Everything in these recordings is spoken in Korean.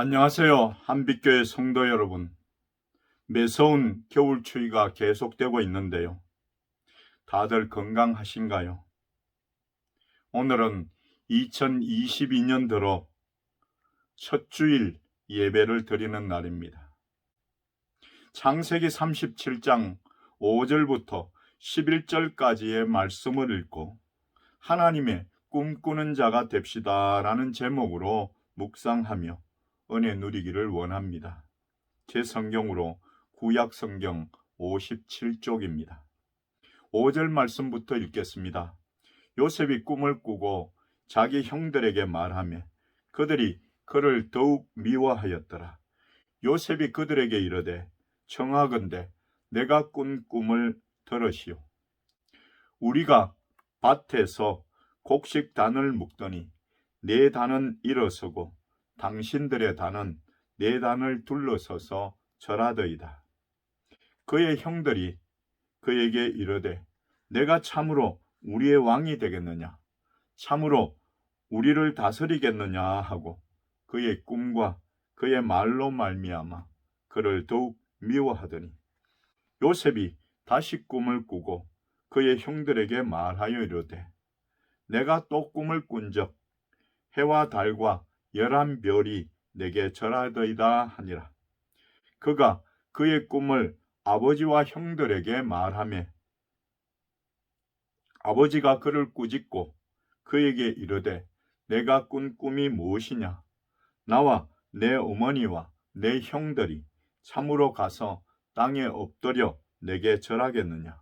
안녕하세요. 한빛교회 성도 여러분. 매서운 겨울 추위가 계속되고 있는데요. 다들 건강하신가요? 오늘은 2022년 들어 첫 주일 예배를 드리는 날입니다. 창세기 37장 5절부터 11절까지의 말씀을 읽고 하나님의 꿈꾸는 자가 됩시다라는 제목으로 묵상하며 은혜 누리기를 원합니다. 제 성경으로 구약 성경 57쪽입니다. 5절 말씀부터 읽겠습니다. 요셉이 꿈을 꾸고 자기 형들에게 말하며 그들이 그를 더욱 미워하였더라. 요셉이 그들에게 이르되 청하건대 내가 꾼 꿈을 들으시오. 우리가 밭에서 곡식 단을 묶더니 내 단은 일어서고 당신들의 단은 내 단을 둘러서서 절하더이다. 그의 형들이 그에게 이르되 내가 참으로 우리의 왕이 되겠느냐? 참으로 우리를 다스리겠느냐 하고 그의 꿈과 그의 말로 말미암아 그를 더욱 미워하더니 요셉이 다시 꿈을 꾸고 그의 형들에게 말하여 이르되 내가 또 꿈을 꾼적 해와 달과 열한 별이 내게 절하더이다 하니라. 그가 그의 꿈을 아버지와 형들에게 말하며 아버지가 그를 꾸짖고 그에게 이르되 내가 꾼 꿈이 무엇이냐? 나와 내 어머니와 내 형들이 참으로 가서 땅에 엎드려 내게 절하겠느냐?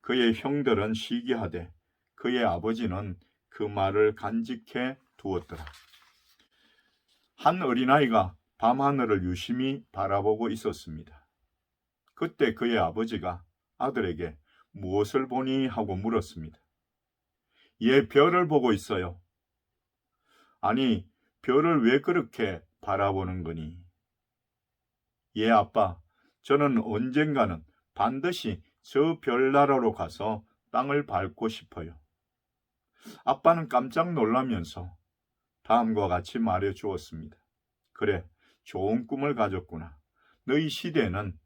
그의 형들은 시기하되 그의 아버지는 그 말을 간직해 두었더라. 한 어린아이가 밤하늘을 유심히 바라보고 있었습니다. 그때 그의 아버지가 아들에게 무엇을 보니 하고 물었습니다. 얘 별을 보고 있어요. 아니, 별을 왜 그렇게 바라보는 거니? 예, 아빠, 저는 언젠가는 반드시 저 별나라로 가서 땅을 밟고 싶어요. 아빠는 깜짝 놀라면서 다음과 같이 말해 주었습니다. 그래, 좋은 꿈을 가졌구나. 너희 시대는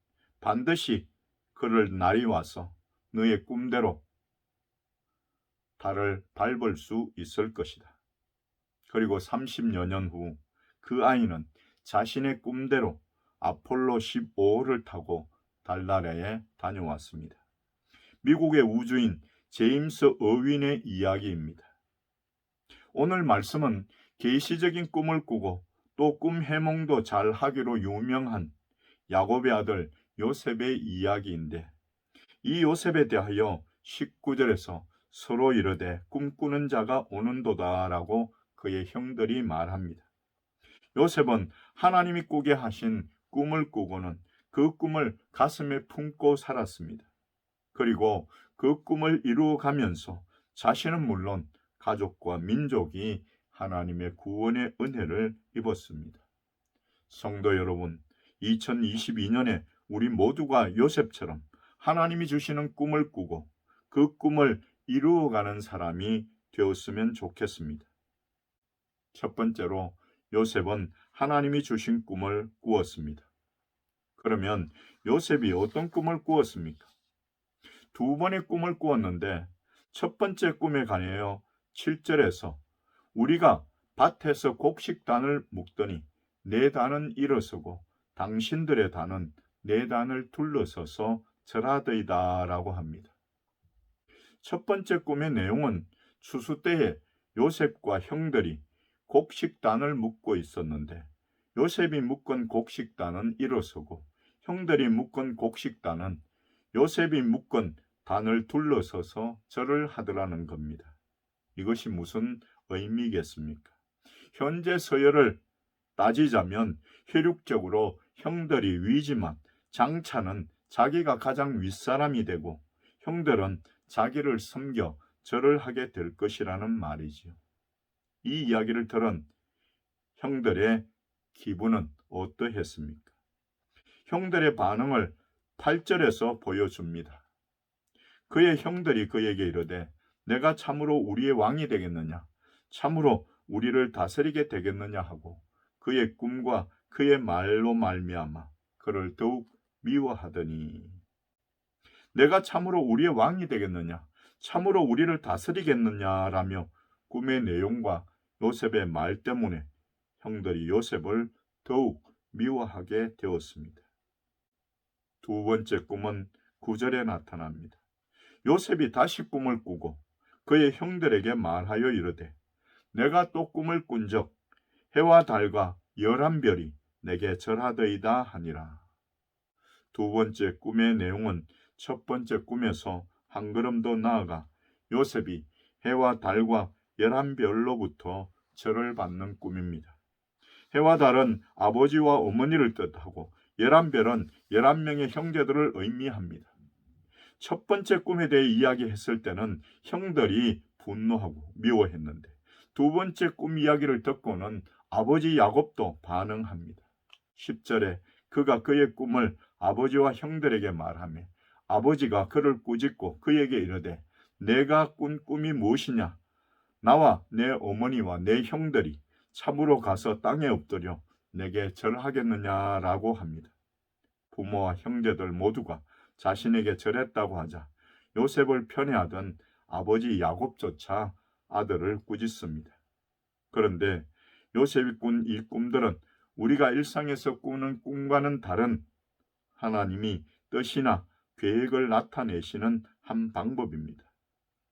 반드시 그럴 날이 와서 너의 꿈대로 달을 밟을 수 있을 것이다. 그리고 30여 년 후 그 아이는 자신의 꿈대로 아폴로 15호를 타고 달나라에 다녀왔습니다. 미국의 우주인 제임스 어윈의 이야기입니다. 오늘 말씀은 계시적인 꿈을 꾸고 또 꿈 해몽도 잘 하기로 유명한 야곱의 아들 요셉의 이야기인데 이 요셉에 대하여 19절에서 서로 이르되 꿈꾸는 자가 오는도다라고 그의 형들이 말합니다. 요셉은 하나님이 꾸게 하신 꿈을 꾸고는 그 꿈을 가슴에 품고 살았습니다. 그리고 그 꿈을 이루어 가면서 자신은 물론 가족과 민족이 하나님의 구원의 은혜를 입었습니다. 성도 여러분, 2022년에 우리 모두가 요셉처럼 하나님이 주시는 꿈을 꾸고 그 꿈을 이루어가는 사람이 되었으면 좋겠습니다. 첫 번째로 요셉은 하나님이 주신 꿈을 꾸었습니다. 그러면 요셉이 어떤 꿈을 꾸었습니까? 두 번의 꿈을 꾸었는데 첫 번째 꿈에 관하여 7절에서 우리가 밭에서 곡식단을 묶더니 내 단은 일어서고 당신들의 단은 내 단을 둘러서서 절하더이다라고 합니다. 첫 번째 꿈의 내용은 추수 때에 요셉과 형들이 곡식단을 묶고 있었는데 요셉이 묶은 곡식단은 일어서고 형들이 묶은 곡식단은 요셉이 묶은 단을 둘러서서 절을 하더라는 겁니다. 이것이 무슨 의미겠습니까? 현재 서열을 따지자면 혈육적으로 형들이 위지만 장차는 자기가 가장 윗사람이 되고 형들은 자기를 섬겨 절을 하게 될 것이라는 말이지요. 이 이야기를 들은 형들의 기분은 어떠했습니까? 형들의 반응을 8절에서 보여줍니다. 그의 형들이 그에게 이르되 내가 참으로 우리의 왕이 되겠느냐? 참으로 우리를 다스리게 되겠느냐 하고 그의 꿈과 그의 말로 말미암아 그를 더욱 미워하더니 내가 참으로 우리의 왕이 되겠느냐 참으로 우리를 다스리겠느냐라며 꿈의 내용과 요셉의 말 때문에 형들이 요셉을 더욱 미워하게 되었습니다. 두 번째 꿈은 구절에 나타납니다. 요셉이 다시 꿈을 꾸고 그의 형들에게 말하여 이르되 내가 또 꿈을 꾼적 해와 달과 열한 별이 내게 절하더이다 하니라. 두 번째 꿈의 내용은 첫 번째 꿈에서 한 걸음 더 나아가 요셉이 해와 달과 열한 별로부터 절을 받는 꿈입니다. 해와 달은 아버지와 어머니를 뜻하고 열한 별은 열한 명의 형제들을 의미합니다. 첫 번째 꿈에 대해 이야기했을 때는 형들이 분노하고 미워했는데 두 번째 꿈 이야기를 듣고는 아버지 야곱도 반응합니다. 10절에 그가 그의 꿈을 아버지와 형들에게 말하며 아버지가 그를 꾸짖고 그에게 이르되 내가 꾼 꿈이 무엇이냐 나와 내 어머니와 내 형들이 참으로 가서 땅에 엎드려 내게 절하겠느냐라고 합니다. 부모와 형제들 모두가 자신에게 절했다고 하자 요셉을 편애하던 아버지 야곱조차 아들을 꾸짖습니다. 그런데 요셉이 꾼 이 꿈들은 우리가 일상에서 꾸는 꿈과는 다른 하나님이 뜻이나 계획을 나타내시는 한 방법입니다.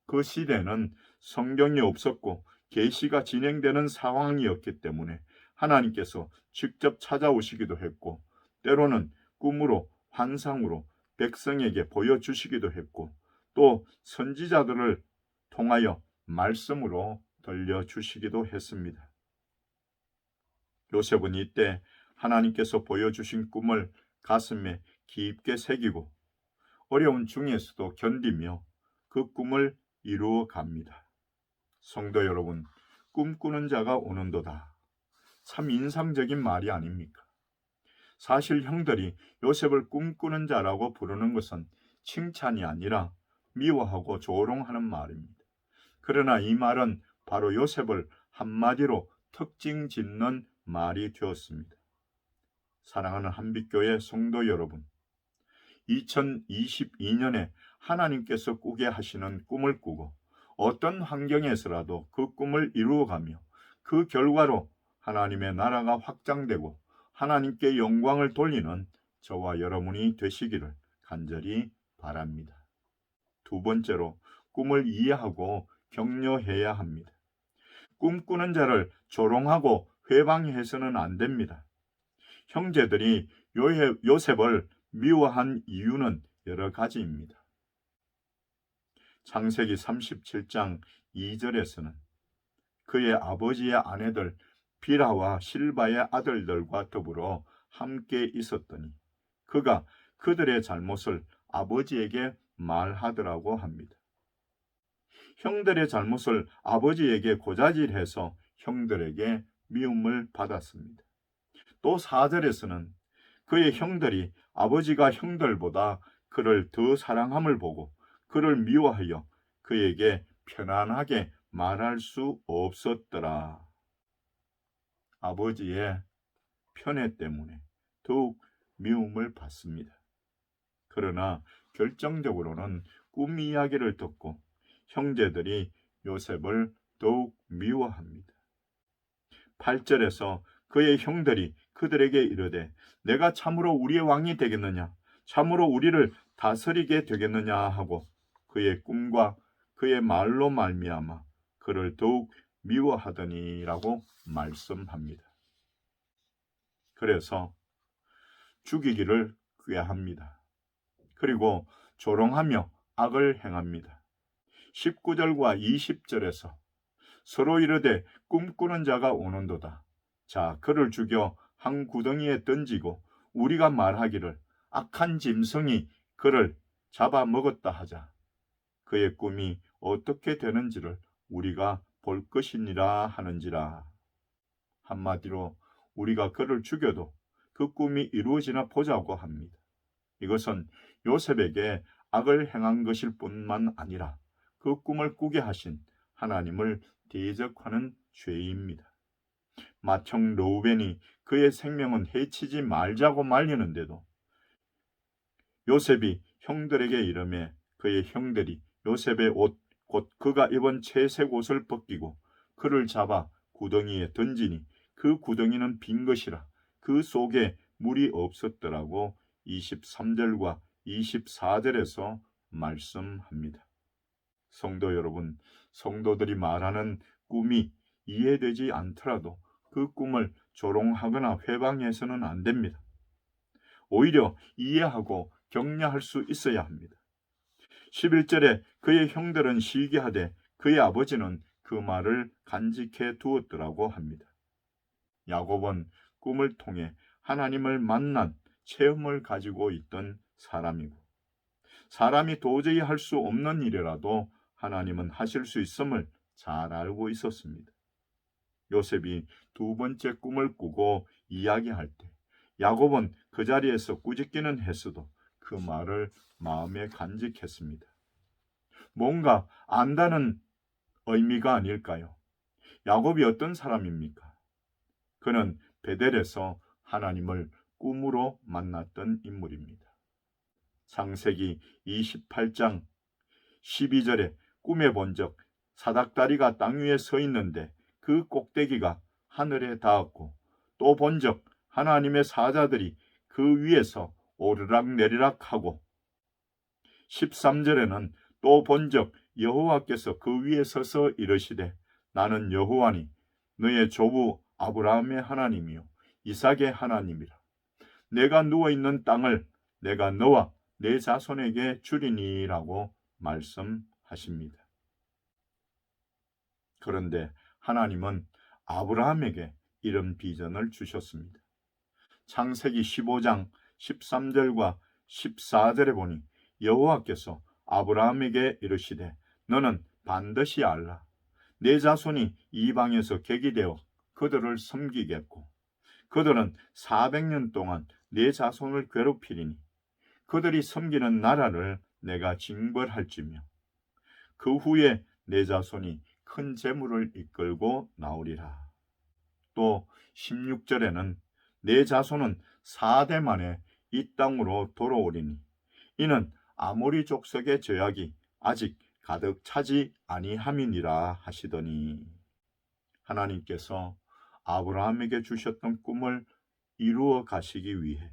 그 시대는 성경이 없었고 계시가 진행되는 상황이었기 때문에 하나님께서 직접 찾아오시기도 했고 때로는 꿈으로 환상으로 백성에게 보여주시기도 했고 또 선지자들을 통하여 말씀으로 들려주시기도 했습니다. 요셉은 이때 하나님께서 보여주신 꿈을 가슴에 깊게 새기고 어려운 중에서도 견디며 그 꿈을 이루어 갑니다. 성도 여러분, 꿈꾸는 자가 오는도다. 참 인상적인 말이 아닙니까? 사실 형들이 요셉을 꿈꾸는 자라고 부르는 것은 칭찬이 아니라 미워하고 조롱하는 말입니다. 그러나 이 말은 바로 요셉을 한마디로 특징 짓는 말이 되었습니다. 사랑하는 한빛교회 성도 여러분, 2022년에 하나님께서 꾸게 하시는 꿈을 꾸고 어떤 환경에서라도 그 꿈을 이루어가며 그 결과로 하나님의 나라가 확장되고 하나님께 영광을 돌리는 저와 여러분이 되시기를 간절히 바랍니다. 두 번째로 꿈을 이해하고 격려해야 합니다. 꿈꾸는 자를 조롱하고 회방해서는 안 됩니다. 형제들이 요셉을 미워한 이유는 여러 가지입니다. 창세기 37장 2절에서는 그의 아버지의 아내들 비라와 실바의 아들들과 더불어 함께 있었더니 그가 그들의 잘못을 아버지에게 말하더라고 합니다. 형들의 잘못을 아버지에게 고자질해서 형들에게 미움을 받았습니다. 또 4절에서는 그의 형들이 아버지가 형들보다 그를 더 사랑함을 보고 그를 미워하여 그에게 편안하게 말할 수 없었더라. 아버지의 편애 때문에 더욱 미움을 받습니다. 그러나 결정적으로는 꿈 이야기를 듣고 형제들이 요셉을 더욱 미워합니다. 8절에서 그의 형들이 그들에게 이르되 내가 참으로 우리의 왕이 되겠느냐 참으로 우리를 다스리게 되겠느냐 하고 그의 꿈과 그의 말로 말미암아 그를 더욱 미워하더니라고 말씀합니다. 그래서 죽이기를 꾀합니다. 그리고 조롱하며 악을 행합니다. 19절과 20절에서 서로 이르되 꿈꾸는 자가 오는도다. 자, 그를 죽여 한 구덩이에 던지고 우리가 말하기를 악한 짐승이 그를 잡아먹었다 하자. 그의 꿈이 어떻게 되는지를 우리가 볼 것이니라 하는지라. 한마디로 우리가 그를 죽여도 그 꿈이 이루어지나 보자고 합니다. 이것은 요셉에게 악을 행한 것일 뿐만 아니라 그 꿈을 꾸게 하신 하나님을 대적하는 죄입니다. 맏형 르우벤이 그의 생명은 해치지 말자고 말리는데도 요셉이 형들에게 이름해 그의 형들이 요셉의 옷 곧 그가 입은 채색 옷을 벗기고 그를 잡아 구덩이에 던지니 그 구덩이는 빈 것이라 그 속에 물이 없었더라고 23절과 24절에서 말씀합니다. 성도 여러분, 성도들이 말하는 꿈이 이해되지 않더라도 그 꿈을 조롱하거나 회방해서는 안 됩니다. 오히려 이해하고 격려할 수 있어야 합니다. 11절에 그의 형들은 시기하되 그의 아버지는 그 말을 간직해 두었더라고 합니다. 야곱은 꿈을 통해 하나님을 만난 체험을 가지고 있던 사람이고 사람이 도저히 할 수 없는 일이라도 하나님은 하실 수 있음을 잘 알고 있었습니다. 요셉이 두 번째 꿈을 꾸고 이야기할 때 야곱은 그 자리에서 꾸짖기는 했어도 그 말을 마음에 간직했습니다. 뭔가 안다는 의미가 아닐까요? 야곱이 어떤 사람입니까? 그는 베델에서 하나님을 꿈으로 만났던 인물입니다. 창세기 28장 12절에 꿈에 본적 사닥다리가 땅 위에 서 있는데 그 꼭대기가 하늘에 닿았고 또 본적 하나님의 사자들이 그 위에서 오르락 내리락 하고 13절에는 또 본적 여호와께서 그 위에 서서 이르시되 나는 여호와니 너의 조부 아브라함의 하나님이요 이삭의 하나님이라 내가 누워 있는 땅을 내가 너와 내 자손에게 주리니라고 말씀하십니다. 그런데 하나님은 아브라함에게 이런 비전을 주셨습니다. 창세기 15장 13절과 14절에 보니 여호와께서 아브라함에게 이르시되 너는 반드시 알라 내 자손이 이방에서 객이 되어 그들을 섬기겠고 그들은 400년 동안 내 자손을 괴롭히리니 그들이 섬기는 나라를 내가 징벌할지며 그 후에 내 자손이 큰 재물을 이끌고 나오리라. 또 16절에는 내 자손은 4대 만에 이 땅으로 돌아오리니 이는 아모리 족속의 죄악이 아직 가득 차지 아니함이니라 하시더니 하나님께서 아브라함에게 주셨던 꿈을 이루어 가시기 위해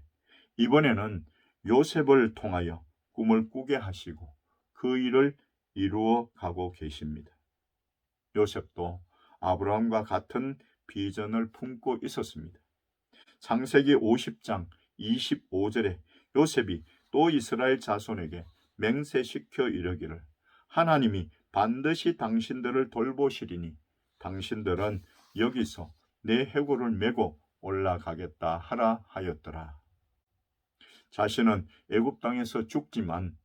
이번에는 요셉을 통하여 꿈을 꾸게 하시고 그 일을 이루어 가고 계십니다. 요셉도 아브라함과 같은 비전을 품고 있었습니다. 창세기 50장 25절에 요셉이 또 이스라엘 자손에게 맹세시켜 이르기를 하나님이 반드시 당신들을 돌보시리니 당신들은 여기서 내 해골을 메고 올라가겠다 하라 하였더라. 자신은 애굽 땅에서 죽지만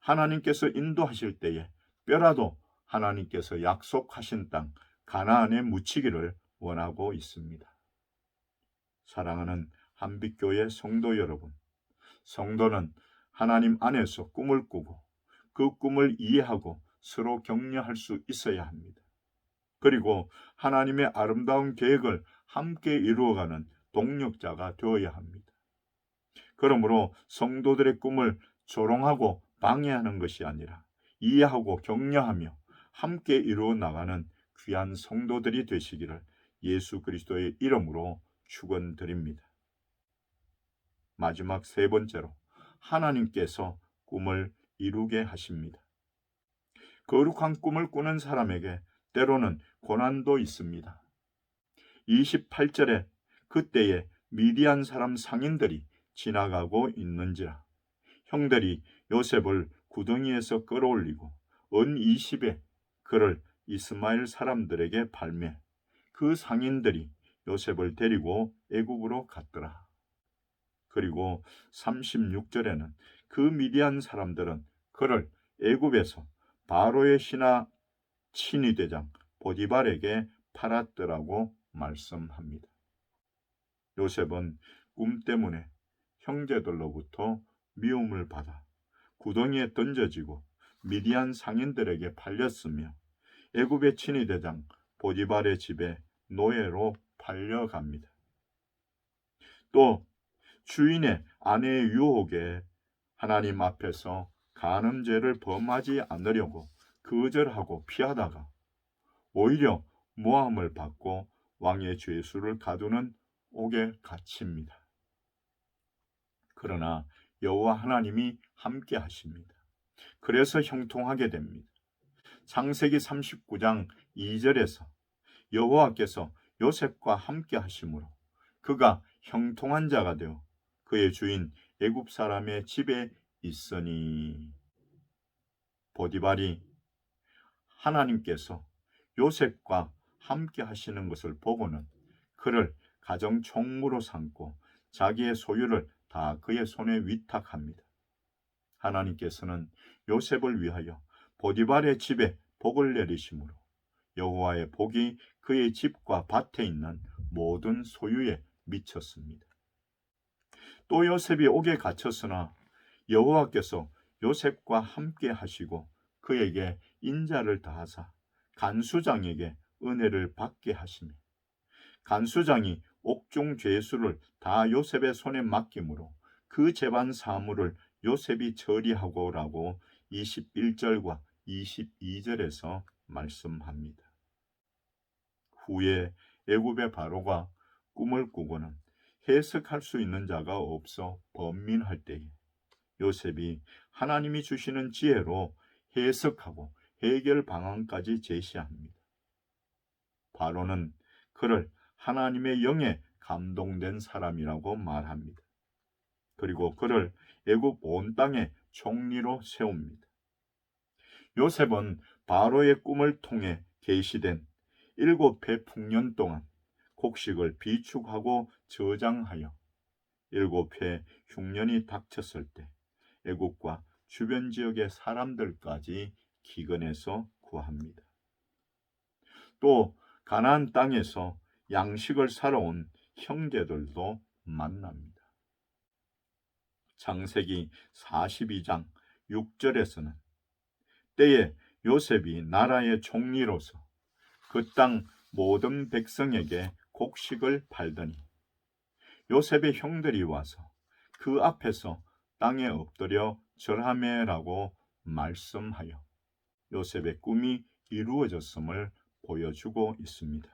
하나님께서 인도하실 때에 뼈라도 하나님께서 약속하신 땅 가나안에 묻히기를 원하고 있습니다. 사랑하는 한빛교회 성도 여러분, 성도는 하나님 안에서 꿈을 꾸고 그 꿈을 이해하고 서로 격려할 수 있어야 합니다. 그리고 하나님의 아름다운 계획을 함께 이루어가는 동력자가 되어야 합니다. 그러므로 성도들의 꿈을 조롱하고 방해하는 것이 아니라 이해하고 격려하며 함께 이루어 나가는 귀한 성도들이 되시기를 예수 그리스도의 이름으로 축원드립니다. 마지막 세 번째로 하나님께서 꿈을 이루게 하십니다. 거룩한 꿈을 꾸는 사람에게 때로는 고난도 있습니다. 28절에 그때에 미디안 사람 상인들이 지나가고 있는지라 형들이 요셉을 구덩이에서 끌어올리고 은 20에 그를 이스마엘 사람들에게 발매 그 상인들이 요셉을 데리고 애굽으로 갔더라. 그리고 36절에는 그 미디안 사람들은 그를 애굽에서 바로의 신하 친위 대장 보디발에게 팔았더라고 말씀합니다. 요셉은 꿈 때문에 형제들로부터 미움을 받아 구덩이에 던져지고 미디안 상인들에게 팔렸으며 애굽의 친위 대장 보디발의 집에 노예로 팔려갑니다. 또 주인의 아내의 유혹에 하나님 앞에서 간음죄를 범하지 않으려고 거절하고 피하다가 오히려 모함을 받고 왕의 죄수를 가두는 옥에 갇힙니다. 그러나 여호와 하나님이 함께 하십니다. 그래서 형통하게 됩니다. 창세기 39장 2절에서 여호와께서 요셉과 함께 하심으로 그가 형통한 자가 되어 그의 주인 애굽 사람의 집에 있으니 보디발이 하나님께서 요셉과 함께 하시는 것을 보고는 그를 가정 총무로 삼고 자기의 소유를 다 그의 손에 위탁합니다. 하나님께서는 요셉을 위하여 보디발의 집에 복을 내리심으로 여호와의 복이 그의 집과 밭에 있는 모든 소유에 미쳤습니다. 또 요셉이 옥에 갇혔으나 여호와께서 요셉과 함께 하시고 그에게 인자를 다하사 간수장에게 은혜를 받게 하시며 간수장이 옥중 죄수를 다 요셉의 손에 맡김으로 그 재반 사물을 요셉이 처리하고라고 21절과 22절에서 말씀합니다. 후에 애굽의 바로가 꿈을 꾸고는 해석할 수 있는 자가 없어 번민할 때에 요셉이 하나님이 주시는 지혜로 해석하고 해결 방안까지 제시합니다. 바로는 그를 하나님의 영에 감동된 사람이라고 말합니다. 그리고 그를 애굽 온 땅의 총리로 세웁니다. 요셉은 바로의 꿈을 통해 계시된 일곱 해 풍년 동안 곡식을 비축하고 저장하여 일곱 해 흉년이 닥쳤을 때 애국과 주변 지역의 사람들까지 기근해서 구합니다. 또 가나안 땅에서 양식을 사러 온 형제들도 만납니다. 창세기 42장 6절에서는 때에 요셉이 나라의 총리로서 그 땅 모든 백성에게 곡식을 팔더니 요셉의 형들이 와서 그 앞에서 땅에 엎드려 절하매라고 말씀하여 요셉의 꿈이 이루어졌음을 보여주고 있습니다.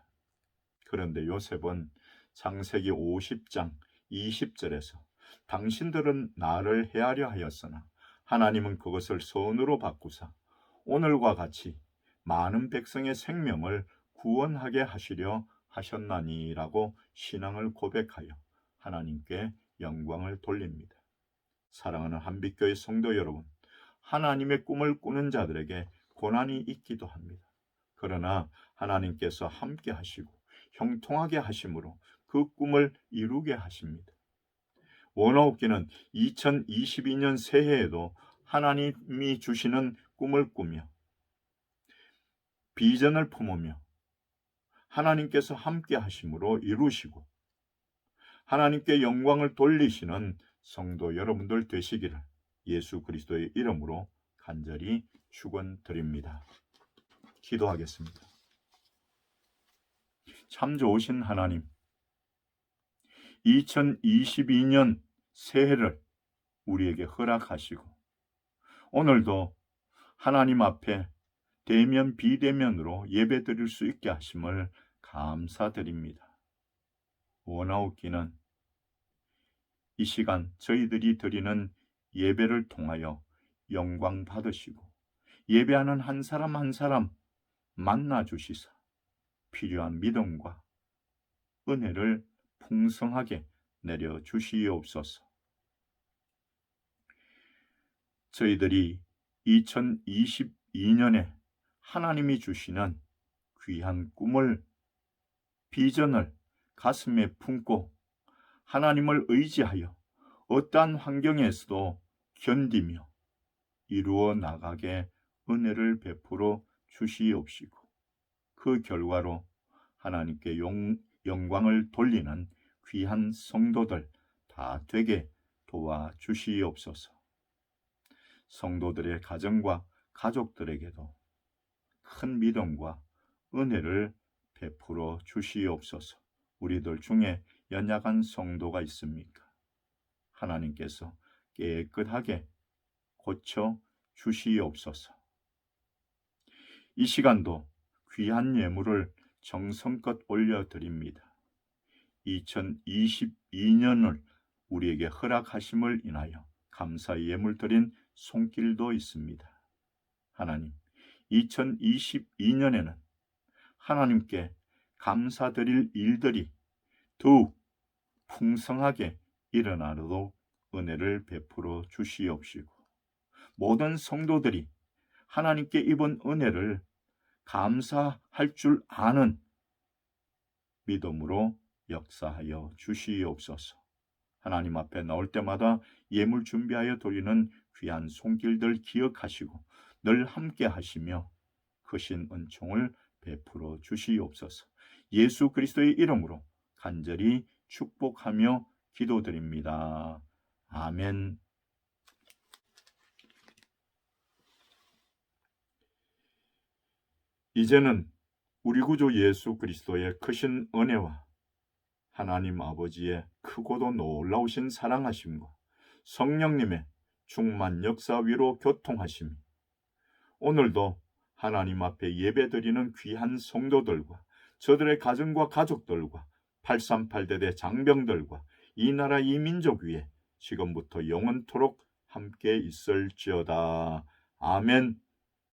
그런데 요셉은 창세기 50장 20절에서 당신들은 나를 헤아려 하였으나 하나님은 그것을 선으로 바꾸사 오늘과 같이 많은 백성의 생명을 구원하게 하시려 하셨나니라고 신앙을 고백하여 하나님께 영광을 돌립니다. 사랑하는 한빛교회 성도 여러분, 하나님의 꿈을 꾸는 자들에게 고난이 있기도 합니다. 그러나 하나님께서 함께 하시고 형통하게 하심으로 그 꿈을 이루게 하십니다. 원어옵기는 2022년 새해에도 하나님이 주시는 꿈을 꾸며 비전을 품으며 하나님께서 함께 하심으로 이루시고 하나님께 영광을 돌리시는 성도 여러분들 되시기를 예수 그리스도의 이름으로 간절히 축원드립니다. 기도하겠습니다. 참 좋으신 하나님, 2022년 새해를 우리에게 허락하시고 오늘도 하나님 앞에 대면 비대면으로 예배드릴 수 있게 하심을 감사드립니다. 원하옵기는 이 시간 저희들이 드리는 예배를 통하여 영광 받으시고 예배하는 한 사람 한 사람 만나 주시사 필요한 믿음과 은혜를 풍성하게 내려 주시옵소서. 저희들이 2022년에 하나님이 주시는 귀한 꿈을 비전을 가슴에 품고 하나님을 의지하여 어떠한 환경에서도 견디며 이루어 나가게 은혜를 베풀어 주시옵시고 그 결과로 하나님께 용, 영광을 돌리는 귀한 성도들 다 되게 도와 주시옵소서. 성도들의 가정과 가족들에게도 큰 믿음과 은혜를 베풀어 주시옵소서. 우리들 중에 연약한 성도가 있습니까? 하나님께서 깨끗하게 고쳐 주시옵소서. 이 시간도 귀한 예물을 정성껏 올려드립니다. 2022년을 우리에게 허락하심을 인하여 감사의 예물 드린 손길도 있습니다. 하나님, 2022년에는 하나님께 감사드릴 일들이 더욱 풍성하게 일어나도록 은혜를 베풀어 주시옵시고 모든 성도들이 하나님께 입은 은혜를 감사할 줄 아는 믿음으로 역사하여 주시옵소서. 하나님 앞에 나올 때마다 예물 준비하여 드리는 귀한 손길들 기억하시고 늘 함께 하시며 크신 은총을 베풀어 주시옵소서. 예수 그리스도의 이름으로 간절히 축복하며 기도드립니다. 아멘. 이제는 우리 구주 예수 그리스도의 크신 은혜와 하나님 아버지의 크고도 놀라우신 사랑하심과 성령님의 충만 역사 위로 교통하심이 오늘도 하나님 앞에 예배드리는 귀한 성도들과 저들의 가정과 가족들과 838대대 장병들과 이 나라 이 민족 위에 지금부터 영원토록 함께 있을지어다. 아멘.